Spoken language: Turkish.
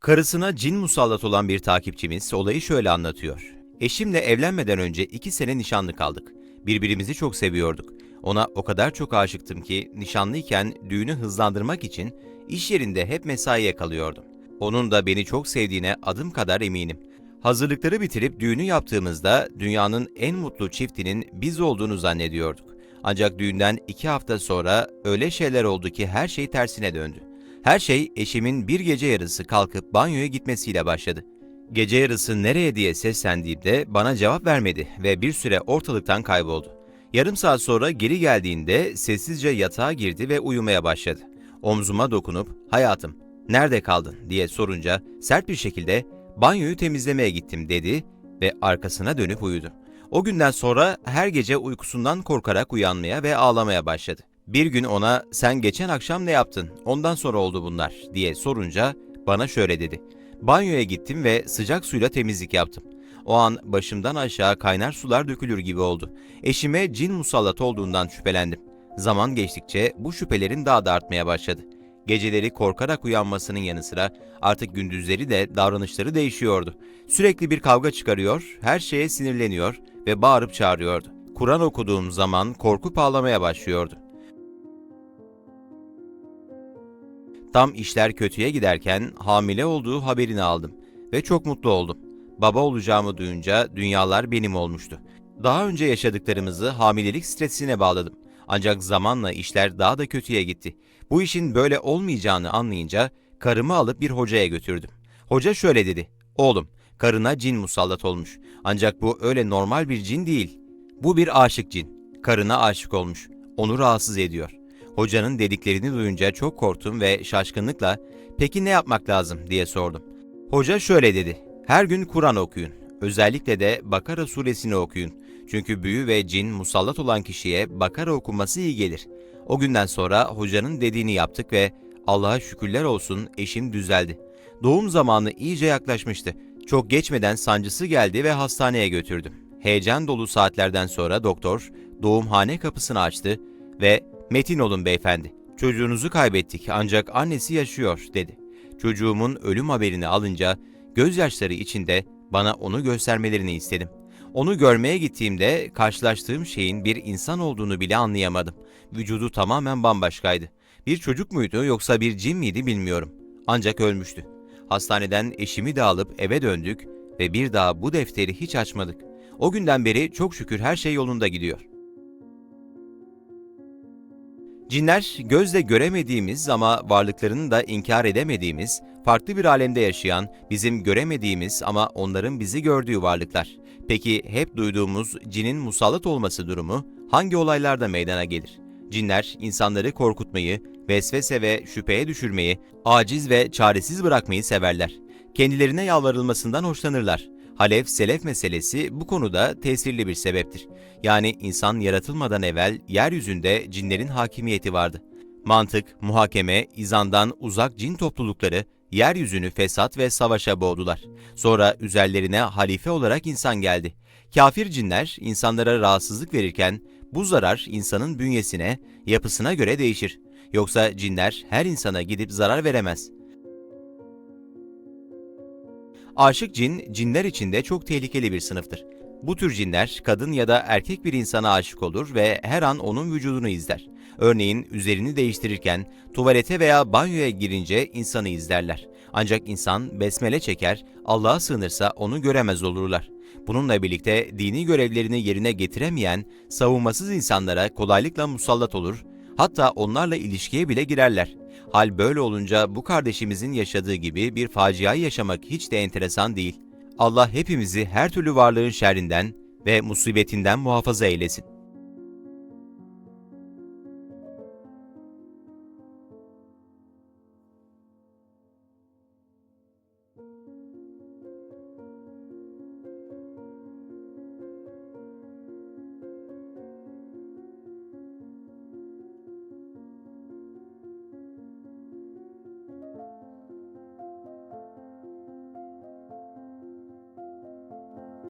Karısına cin musallat olan bir takipçimiz olayı şöyle anlatıyor. Eşimle evlenmeden önce iki sene nişanlı kaldık. Birbirimizi çok seviyorduk. Ona o kadar çok aşıktım ki nişanlıyken düğünü hızlandırmak için iş yerinde hep mesaiye kalıyordum. Onun da beni çok sevdiğine adım kadar eminim. Hazırlıkları bitirip düğünü yaptığımızda dünyanın en mutlu çiftinin biz olduğunu zannediyorduk. Ancak düğünden iki hafta sonra öyle şeyler oldu ki her şey tersine döndü. Her şey eşimin bir gece yarısı kalkıp banyoya gitmesiyle başladı. Gece yarısı nereye diye seslendiğimde bana cevap vermedi ve bir süre ortalıktan kayboldu. Yarım saat sonra geri geldiğinde sessizce yatağa girdi ve uyumaya başladı. Omzuma dokunup "Hayatım, nerede kaldın?" diye sorunca sert bir şekilde "Banyoyu temizlemeye gittim." dedi ve arkasına dönüp uyudu. O günden sonra her gece uykusundan korkarak uyanmaya ve ağlamaya başladı. Bir gün ona sen geçen akşam ne yaptın? Ondan sonra oldu bunlar diye sorunca bana şöyle dedi. Banyoya gittim ve sıcak suyla temizlik yaptım. O an başımdan aşağı kaynar sular dökülür gibi oldu. Eşime cin musallat olduğundan şüphelendim. Zaman geçtikçe bu şüphelerim daha da artmaya başladı. Geceleri korkarak uyanmasının yanı sıra artık gündüzleri de davranışları değişiyordu. Sürekli bir kavga çıkarıyor, her şeye sinirleniyor ve bağırıp çağırıyordu. Kur'an okuduğum zaman korkup ağlamaya başlıyordu. Tam işler kötüye giderken hamile olduğu haberini aldım ve çok mutlu oldum. Baba olacağımı duyunca dünyalar benim olmuştu. Daha önce yaşadıklarımızı hamilelik stresine bağladım. Ancak zamanla işler daha da kötüye gitti. Bu işin böyle olmayacağını anlayınca karımı alıp bir hocaya götürdüm. Hoca şöyle dedi. Oğlum, karına cin musallat olmuş. Ancak bu öyle normal bir cin değil. Bu bir aşık cin. Karına aşık olmuş. Onu rahatsız ediyor. Hocanın dediklerini duyunca çok korktum ve şaşkınlıkla "Peki ne yapmak lazım?" diye sordum. Hoca şöyle dedi: "Her gün Kur'an okuyun. Özellikle de Bakara suresini okuyun. Çünkü büyü ve cin musallat olan kişiye Bakara okunması iyi gelir." O günden sonra hocanın dediğini yaptık ve Allah'a şükürler olsun eşim düzeldi. Doğum zamanı iyice yaklaşmıştı. Çok geçmeden sancısı geldi ve hastaneye götürdüm. Heyecan dolu saatlerden sonra doktor doğumhane kapısını açtı ve Metin olun beyefendi. Çocuğunuzu kaybettik ancak annesi yaşıyor dedi. Çocuğumun ölüm haberini alınca gözyaşları içinde bana onu göstermelerini istedim. Onu görmeye gittiğimde karşılaştığım şeyin bir insan olduğunu bile anlayamadım. Vücudu tamamen bambaşkaydı. Bir çocuk muydu yoksa bir cin miydi bilmiyorum. Ancak ölmüştü. Hastaneden eşimi de alıp eve döndük ve bir daha bu defteri hiç açmadık. O günden beri çok şükür her şey yolunda gidiyor. Cinler gözle göremediğimiz ama varlıklarını da inkar edemediğimiz, farklı bir alemde yaşayan, bizim göremediğimiz ama onların bizi gördüğü varlıklar. Peki hep duyduğumuz cinin musallat olması durumu hangi olaylarda meydana gelir? Cinler insanları korkutmayı, vesvese ve şüpheye düşürmeyi, aciz ve çaresiz bırakmayı severler. Kendilerine yalvarılmasından hoşlanırlar. Halef selef meselesi bu konuda tesirli bir sebeptir. Yani insan yaratılmadan evvel yeryüzünde cinlerin hakimiyeti vardı. Mantık, muhakeme, izandan uzak cin toplulukları yeryüzünü fesat ve savaşa boğdular. Sonra üzerlerine halife olarak insan geldi. Kafir cinler insanlara rahatsızlık verirken bu zarar insanın bünyesine, yapısına göre değişir. Yoksa cinler her insana gidip zarar veremez. Aşık cin, cinler içinde çok tehlikeli bir sınıftır. Bu tür cinler kadın ya da erkek bir insana aşık olur ve her an onun vücudunu izler. Örneğin üzerini değiştirirken tuvalete veya banyoya girince insanı izlerler. Ancak insan besmele çeker, Allah'a sığınırsa onu göremez olurlar. Bununla birlikte dini görevlerini yerine getiremeyen, savunmasız insanlara kolaylıkla musallat olur, hatta onlarla ilişkiye bile girerler. Hal böyle olunca bu kardeşimizin yaşadığı gibi bir faciayı yaşamak hiç de enteresan değil. Allah hepimizi her türlü varlığın şerrinden ve musibetinden muhafaza eylesin.